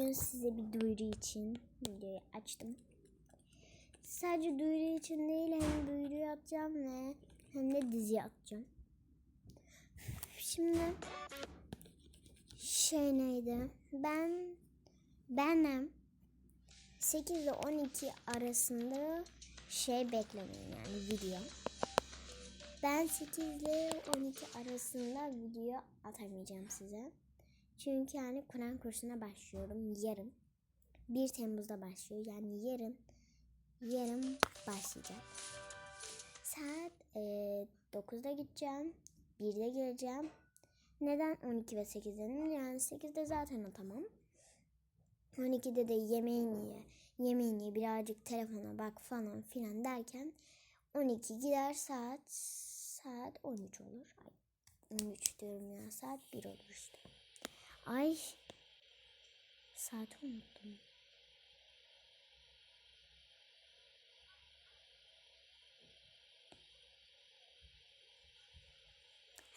bugün size bir duyuru için videoyu açtım. Sadece duyuru için değil hem duyuruyu atacağım ve hem de dizi atacağım. Şimdi şey neydi? Ben benim 8 ile 12 arasında şey beklemeyin yani video. Ben 8 ile 12 arasında video atamayacağım size. Çünkü yani Kur'an kursuna başlıyorum yarın. 1 Temmuz'da başlıyor. Yani yarın yarın başlayacak. Saat e, 9'da gideceğim. 1'de geleceğim. Neden 12 ve 8 dedim? Yani 8'de zaten atamam. 12'de de yemeğini ye, yemeğini ye, birazcık telefona bak falan filan derken 12 gider saat saat 13 olur. Ay, 13 diyorum ya saat 1 olur işte. Ay saati unuttum.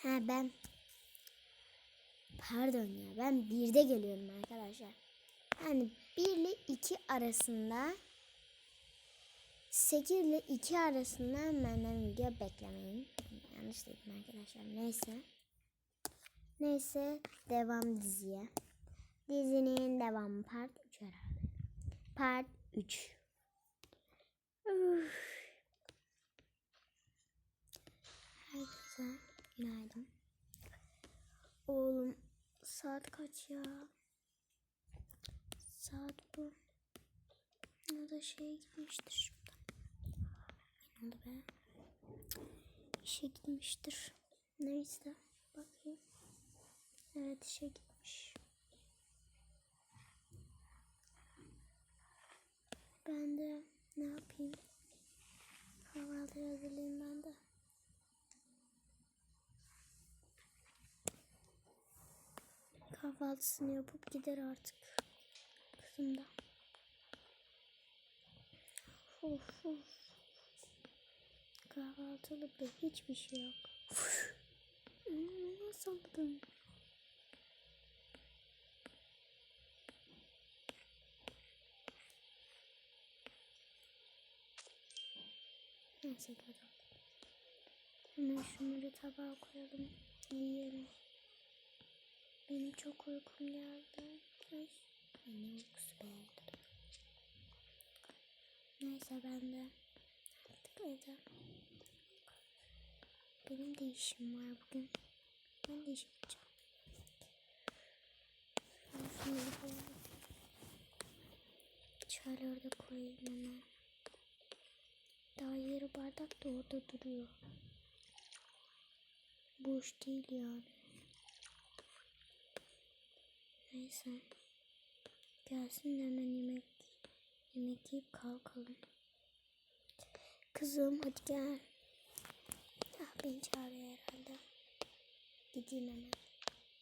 Ha ben pardon ya ben birde geliyorum arkadaşlar. Yani 1 ile 2 arasında 8 ile 2 arasında benden video beklemeyin. Yanlış dedim arkadaşlar. Neyse. Neyse devam diziye. Dizinin devamı part 3 herhalde. Part 3. Üf. Herkese günaydın. Oğlum saat kaç ya? Saat bu. Ya da şey gitmiştir şurada. Ne oldu be? İşe gitmiştir. Neyse. Bakayım. Evet işe gitmiş. Ben de ne yapayım? Kahvaltı hazırlayayım ben de. Kahvaltısını yapıp gider artık. Kızım da. Of of. Kahvaltılıkta hiçbir şey yok. Hmm, Nasıl oldum? Neyse durun. Hemen şunları tabağa koyalım. Yiyelim. Benim çok uykum geldi. Ay. Ay ne uykusu be. Neyse ben de artık evde. Benim de işim var bugün. Ben de iş yapacağım. Şunları koyalım. Çayları da koyayım hemen. Daha yarı bardak da orada duruyor. Boş değil yani. Neyse. Gelsin de hemen yemek yemek yiyip kalkalım. Kızım hadi gel. Ah beni çağırıyor herhalde. Gideyim hemen.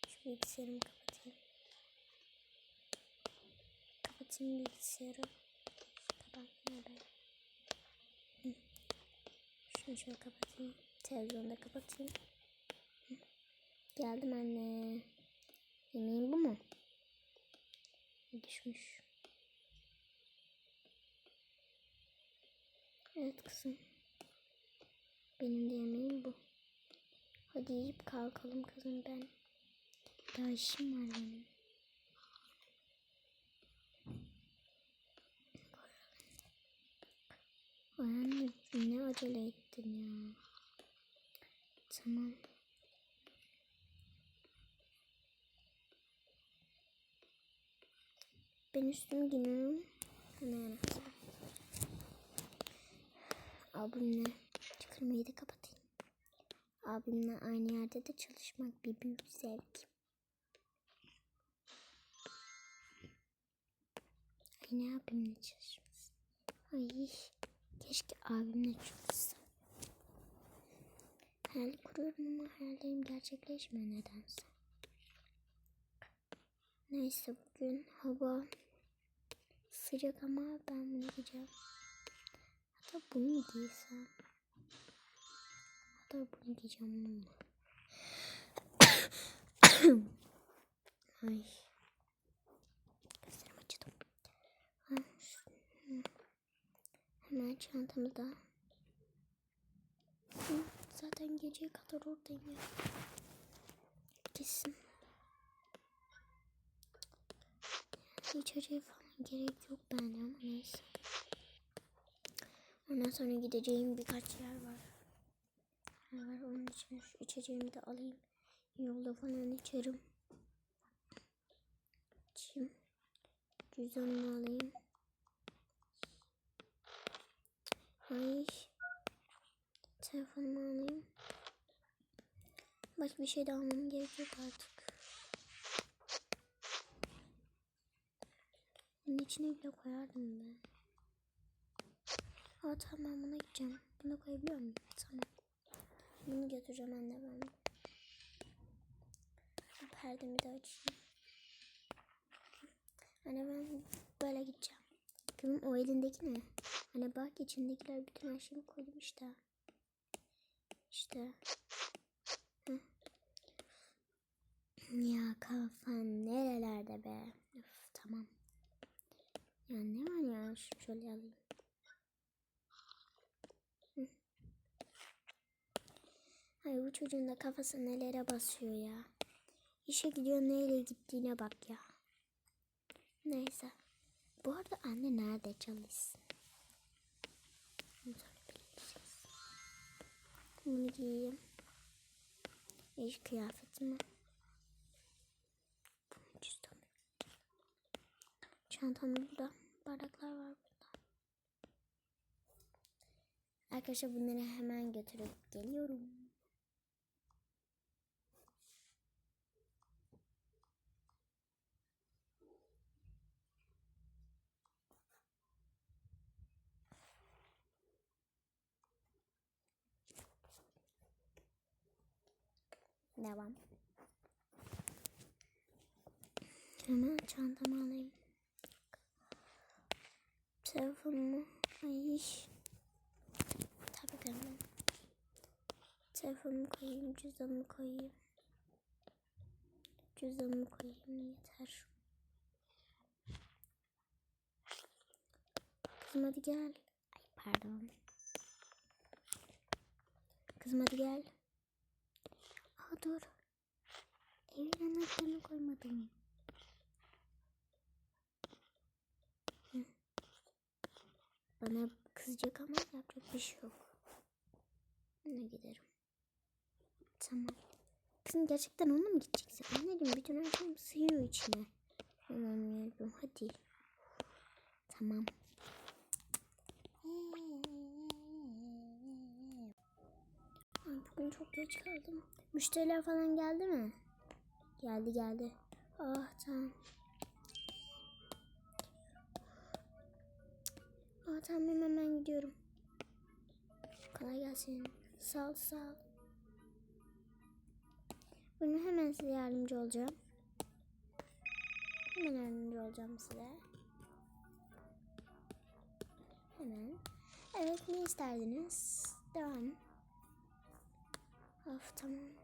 Şu bilgisayarımı kapatayım. Kapatayım bilgisayarı. Kapat ne be. Hı. Şunu kapatayım. Televizyonu da kapatayım. Geldim anne. Yemeğin bu mu? Düşmüş. Evet kızım. Benim de yemeğim bu. Hadi yiyip kalkalım kızım ben. Daha işim var benim. Anne ne acele ettin ya. Tamam. Ben üstümü giyiniyorum. Hemen hazır. Abimle çıkarmayı da kapatayım. Abimle aynı yerde de çalışmak bir büyük zevk. Aynı abimle çalışması. Ay keşke abimle çalışsam. Hayal kuruyorum ama hayallerim gerçekleşmiyor nedense. Neyse bugün hava sıcak ama ben bunu giyeceğim. Hatta bunu giysem. Hatta bunu giyeceğim bununla. Ay. Gözlerim acıdı. Hemen çantamı da. Hı zaten geceye kadar oradayım ya. Kesin. İçeceğe falan gerek yok bence ama neyse. Ondan sonra gideceğim birkaç yer var. Yer var onun için şu içeceğimi de alayım. Yolda falan içerim. İçeyim. Cüzdanımı alayım. Ay. Telefonumu alayım. Başka bir şey de almam gerek yok artık. Bunun içine bile koyardım ben. Aa tamam buna gideceğim. Bunu koyabiliyor muyum? Tamam. Bunu götüreceğim anne ben. Bu Perdemi de açayım. Anne ben böyle gideceğim. Kızım o elindeki ne? Anne bak içindekiler bütün her şeyi koydum işte. İşte. Ya kafan nerelerde be? Üf, tamam. Ya ne var ya? Ş- Şöyle alayım. Ay bu çocuğun da kafası nelere basıyor ya. İşe gidiyor neyle gittiğine bak ya. Neyse. Bu arada anne nerede çalışsın? Söyleyebiliriz. Bunu giyeyim. İş kıyafetimi. Çantam burada. Bardaklar var burada. Arkadaşlar bunları hemen götürüp geliyorum. Devam. Hemen çantamı alayım. Telefonumu. Ay. Tabii hemen. Telefonumu koyayım, cüzdanımı koyayım. Cüzdanımı koyayım yeter. Kızım hadi gel. Ay pardon. Kızım hadi gel. Aa dur. Evin anahtarını koymadım. Bana kızacak ama yapacak bir şey yok. Ne giderim. Tamam. Kızım gerçekten onunla mı gideceksin? Anneciğim bütün her şeyim sığıyor içine. Tamam yavrum hadi. Tamam. Ay, bugün çok geç kaldım. Müşteriler falan geldi mi? Geldi geldi. Ah tamam. Ah tamam hemen gidiyorum. Kolay gelsin. Sağ ol sağ ol. Bunu hemen size yardımcı olacağım. Hemen yardımcı olacağım size. Hemen. Evet ne isterdiniz? Devam. Tamam.